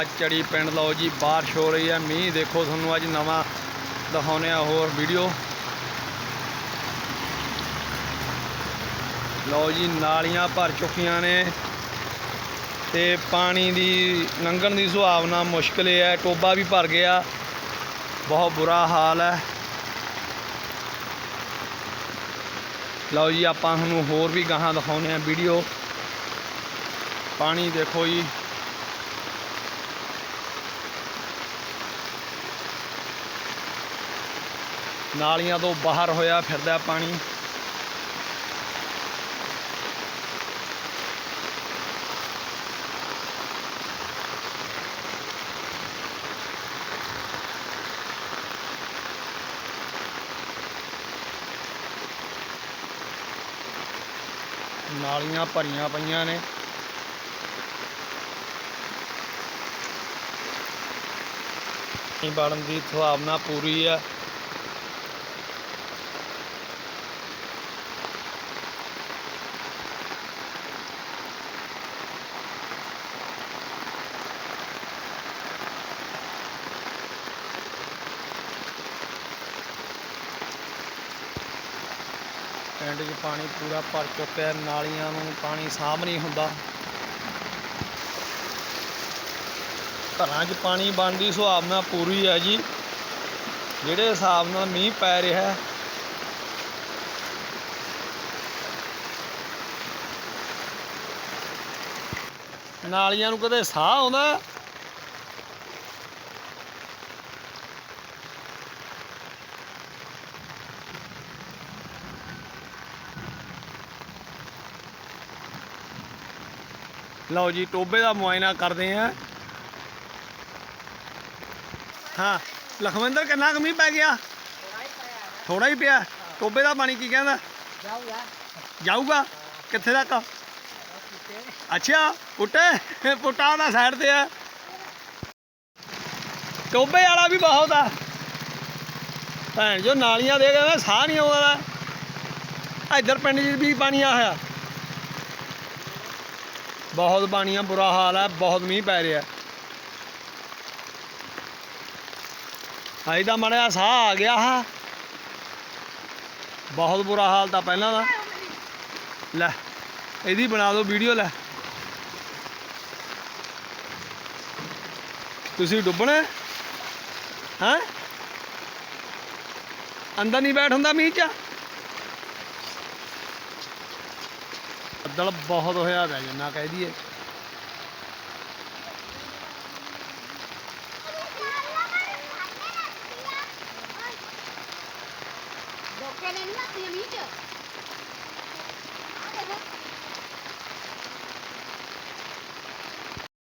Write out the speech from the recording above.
ਅੱਜ ਚੜੀ ਪਿੰਡ, ਲਓ ਜੀ, ਬਾਰਿਸ਼ ਹੋ ਰਹੀ ਹੈ, ਮੀਂਹ ਦੇਖੋ ਤੁਹਾਨੂੰ ਅੱਜ ਨਵਾਂ ਦਿਖਾਉਂਦੇ ਆ ਹੋਰ ਵੀਡੀਓ। ਲਓ ਜੀ, ਨਾਲੀਆਂ ਭਰ ਚੁੱਕੀਆਂ ਨੇ ਤੇ ਪਾਣੀ ਦੀ, ਲੰਘਣ ਦੀ ਸੁਭਾਵਨਾ ਮੁਸ਼ਕਲ ਹੈ ਟੋਬਾ ਵੀ ਭਰ ਗਿਆ। ਬਹੁਤ ਬੁਰਾ ਹਾਲ ਹੈ। ਲਓ ਜੀ, ਆਪਾਂ ਤੁਹਾਨੂੰ ਹੋਰ ਵੀ ਗਾਹਾਂ ਦਿਖਾਉਂਦੇ ਆ ਵੀਡੀਓ। ਪਾਣੀ ਦੇਖੋ ਜੀ। ਨਾਲੀਆਂ ਤੋਂ ਬਾਹਰ ਹੋਇਆ ਫਿਰਦਾ ਪਾਣੀ। ਨਾਲੀਆਂ ਭਰੀਆਂ ਪਈਆਂ ਨੇ। ਪਾਣੀ ਵੜਨ ਦੀ ਸੰਭਾਵਨਾ ਪੂਰੀ ਹੈ। ਪਿੰਡ 'ਚ ਪਾਣੀ ਪੂਰਾ ਭਰ ਚੁੱਕਿਆ ਨਾਲੀਆਂ ਨੂੰ ਪਾਣੀ ਸਾਂਭ ਨਹੀਂ ਹੁੰਦਾ। ਘਰਾਂ 'ਚ ਪਾਣੀ ਬਣਦੀ ਸੁਭਾਵਨਾ ਪੂਰੀ ਹੈ ਜੀ। ਜਿਹੜੇ ਹਿਸਾਬ ਨਾਲ ਮੀਂਹ ਪੈ ਰਿਹਾ ਨਾਲੀਆਂ ਨੂੰ ਕਦੇ ਸਾਹ ਆਉਂਦਾ ਲਓ ਜੀ ਟੋਬੇ ਦਾ ਮੁਆਇਨਾ ਕਰਦੇ ਆ ਹਾਂ ਲਖਵਿੰਦਰ ਕਿੰਨਾ ਕੁ ਮੀਂਹ ਪੈ ਗਿਆ? ਥੋੜਾ ਹੀ ਪਿਆ। ਟੋਬੇ ਦਾ ਪਾਣੀ ਕੀ ਕਹਿੰਦਾ? ਜਾਊਗਾ। ਕਿੱਥੇ ਤੱਕ? ਅੱਛਾ ਪੁੱਟੇ ਪੁੱਟਾ ਦਾ ਸਾਈਡ ਤੇ ਆ। ਟੋਬੇ ਵਾਲਾ ਵੀ ਬਹੁਤ ਆ। ਭੈਣ ਜੋ ਨਾਲੀਆਂ ਦੇ ਕਹਿੰਦਾ ਸਾਹ ਨਹੀਂ ਆਉਂਦਾ। ਇੱਧਰ ਪਿੰਡ 'ਚ ਵੀ ਪਾਣੀ ਆ ਹੋਇਆ ਬਹੁਤ ਪਾਣੀ ਆ ਬੁਰਾ ਹਾਲ ਹੈ, ਬਹੁਤ ਮੀਂਹ ਪੈ ਰਿਹਾ ਅਜੇ ਤਾਂ ਮੜਿਆ ਸਾਹ ਆ ਗਿਆ ਹਾ। ਬਹੁਤ ਬੁਰਾ ਹਾਲ ਤਾਂ ਪਹਿਲਾਂ ਦਾ। ਲੈ, ਇਹਦੀ ਬਣਾ ਦਿਓ ਵੀਡੀਓ, ਲੈ। ਤੁਸੀਂ ਡੁੱਬਣਾ ਹੈ? ਅੰਦਰ ਨਹੀਂ ਬੈਠ ਹੁੰਦਾ ਮੀਂਹ ਚ? ਬੱਦਲ ਬਹੁਤ ਹੋਇਆ ਪਿਆ ਜਿੰਨਾ ਕਹਿ ਦਈਏ। ਡੋਕੇ ਨੇ ਨਹੀਂ ਲੱਤੀ ਮੀਂਹ